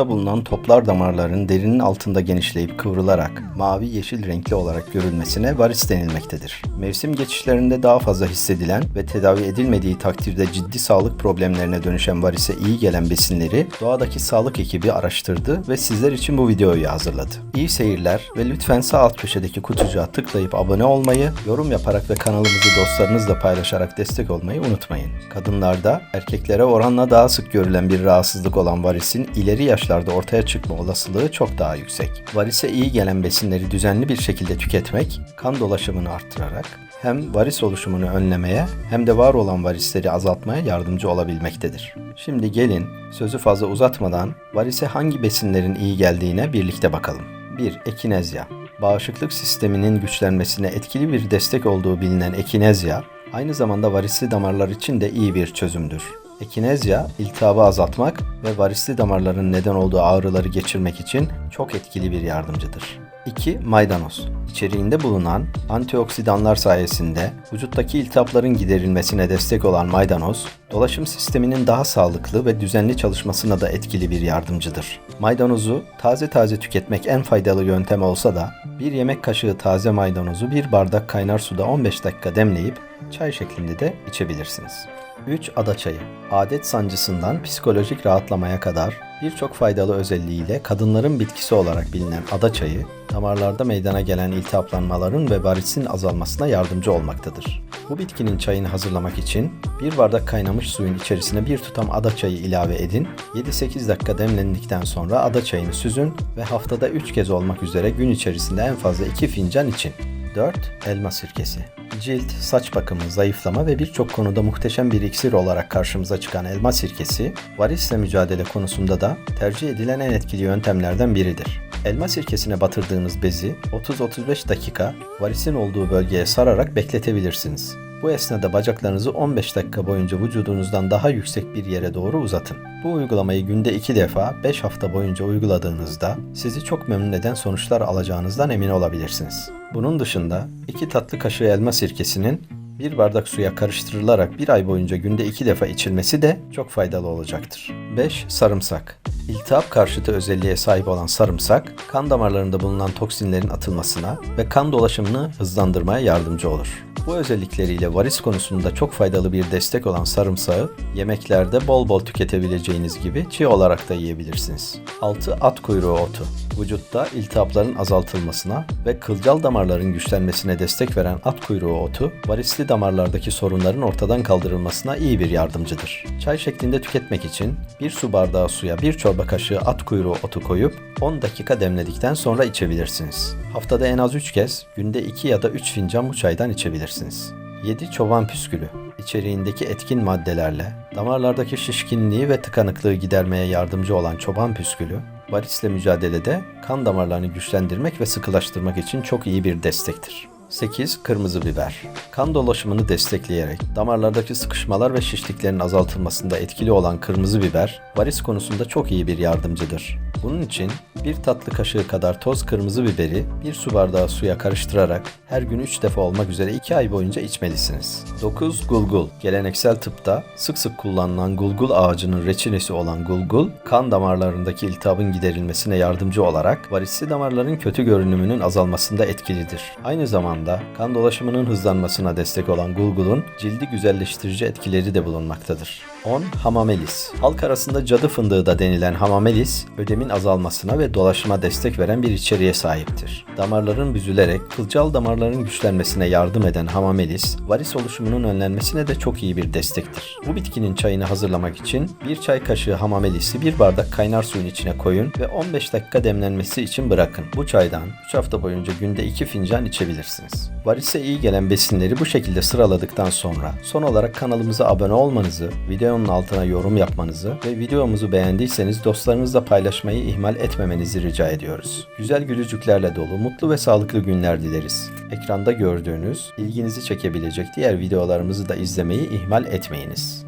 vücutta bulunan toplar damarların derinin altında genişleyip kıvrılarak mavi yeşil renkli olarak görülmesine varis denilmektedir. Mevsim geçişlerinde daha fazla hissedilen ve tedavi edilmediği takdirde ciddi sağlık problemlerine dönüşen varise iyi gelen besinleri doğadaki sağlık ekibi araştırdı ve sizler için bu videoyu hazırladı. İyi seyirler ve lütfen sağ alt köşedeki kutucuğa tıklayıp abone olmayı, yorum yaparak ve kanalımızı dostlarınızla paylaşarak destek olmayı unutmayın. Kadınlarda erkeklere oranla daha sık görülen bir rahatsızlık olan varisin ileri yaşlarda ortaya çıkma olasılığı çok daha yüksek. Varise iyi gelen besinleri düzenli bir şekilde tüketmek, kan dolaşımını arttırarak hem varis oluşumunu önlemeye hem de var olan varisleri azaltmaya yardımcı olabilmektedir. Şimdi gelin sözü fazla uzatmadan varise hangi besinlerin iyi geldiğine birlikte bakalım. 1. Ekinezya Bağışıklık sisteminin güçlenmesine etkili bir destek olduğu bilinen ekinezya, aynı zamanda varisli damarlar için de iyi bir çözümdür. Ekinezya, iltihabı azaltmak ve varisli damarların neden olduğu ağrıları geçirmek için çok etkili bir yardımcıdır. 2. Maydanoz. İçeriğinde bulunan antioksidanlar sayesinde vücuttaki iltihapların giderilmesine destek olan maydanoz, dolaşım sisteminin daha sağlıklı ve düzenli çalışmasına da etkili bir yardımcıdır. Maydanozu taze taze tüketmek en faydalı yöntem olsa da bir yemek kaşığı taze maydanozu bir bardak kaynar suda 15 dakika demleyip çay şeklinde de içebilirsiniz. 3. Ada çayı. Adet sancısından psikolojik rahatlamaya kadar birçok faydalı özelliğiyle kadınların bitkisi olarak bilinen ada çayı, damarlarda meydana gelen iltihaplanmaların ve varisin azalmasına yardımcı olmaktadır. Bu bitkinin çayını hazırlamak için bir bardak kaynamış suyun içerisine bir tutam ada çayı ilave edin, 7-8 dakika demlendikten sonra ada çayını süzün ve haftada 3 kez olmak üzere gün içerisinde en fazla 2 fincan için. 4. Elma sirkesi. Cilt, saç bakımı, zayıflama ve birçok konuda muhteşem bir iksir olarak karşımıza çıkan elma sirkesi, varisle mücadele konusunda da tercih edilen en etkili yöntemlerden biridir. Elma sirkesine batırdığınız bezi 30-35 dakika varisin olduğu bölgeye sararak bekletebilirsiniz. Bu esnada bacaklarınızı 15 dakika boyunca vücudunuzdan daha yüksek bir yere doğru uzatın. Bu uygulamayı günde 2 defa 5 hafta boyunca uyguladığınızda sizi çok memnun eden sonuçlar alacağınızdan emin olabilirsiniz. Bunun dışında 2 tatlı kaşığı elma sirkesinin bir bardak suya karıştırılarak bir ay boyunca günde iki defa içilmesi de çok faydalı olacaktır. 5. Sarımsak İltihap karşıtı özelliğe sahip olan sarımsak, kan damarlarında bulunan toksinlerin atılmasına ve kan dolaşımını hızlandırmaya yardımcı olur. Bu özellikleriyle varis konusunda çok faydalı bir destek olan sarımsağı yemeklerde bol bol tüketebileceğiniz gibi çiğ olarak da yiyebilirsiniz. 6. At kuyruğu otu Vücutta iltihapların azaltılmasına ve kılcal damarların güçlenmesine destek veren at kuyruğu otu, varisli damarlardaki sorunların ortadan kaldırılmasına iyi bir yardımcıdır. Çay şeklinde tüketmek için bir su bardağı suya bir çorba kaşığı at kuyruğu otu koyup 10 dakika demledikten sonra içebilirsiniz. Haftada en az 3 kez, günde 2 ya da 3 fincan bu çaydan içebilirsiniz. 7. Çoban püskülü İçeriğindeki etkin maddelerle damarlardaki şişkinliği ve tıkanıklığı gidermeye yardımcı olan çoban püskülü, varisle mücadelede kan damarlarını güçlendirmek ve sıkılaştırmak için çok iyi bir destektir. 8. Kırmızı biber. Kan dolaşımını destekleyerek damarlardaki sıkışmalar ve şişliklerin azaltılmasında etkili olan kırmızı biber, varis konusunda çok iyi bir yardımcıdır. Bunun için bir tatlı kaşığı kadar toz kırmızı biberi bir su bardağı suya karıştırarak her gün 3 defa olmak üzere 2 ay boyunca içmelisiniz. 9. Gulgul. Geleneksel tıpta sık sık kullanılan gulgul ağacının reçinesi olan gulgul, kan damarlarındaki iltihabın giderilmesine yardımcı olarak varisli damarların kötü görünümünün azalmasında etkilidir. Aynı zamanda kan dolaşımının hızlanmasına destek olan gulgulun cildi güzelleştirici etkileri de bulunmaktadır. 10. Hamamelis. Halk arasında cadı fındığı da denilen hamamelis, ödemin azalmasına ve dolaşıma destek veren bir içeriğe sahiptir. Damarların büzülerek kılcal damarların güçlenmesine yardım eden hamamelis, varis oluşumunun önlenmesine de çok iyi bir destektir. Bu bitkinin çayını hazırlamak için bir çay kaşığı hamamelisi bir bardak kaynar suyun içine koyun ve 15 dakika demlenmesi için bırakın. Bu çaydan 3 hafta boyunca günde 2 fincan içebilirsiniz. Varise iyi gelen besinleri bu şekilde sıraladıktan sonra son olarak kanalımıza abone olmanızı, videonun altına yorum yapmanızı ve videomuzu beğendiyseniz dostlarınızla paylaşmayı ihmal etmemenizi rica ediyoruz. Güzel gülücüklerle dolu, mutlu ve sağlıklı günler dileriz. Ekranda gördüğünüz, ilginizi çekebilecek diğer videolarımızı da izlemeyi ihmal etmeyiniz.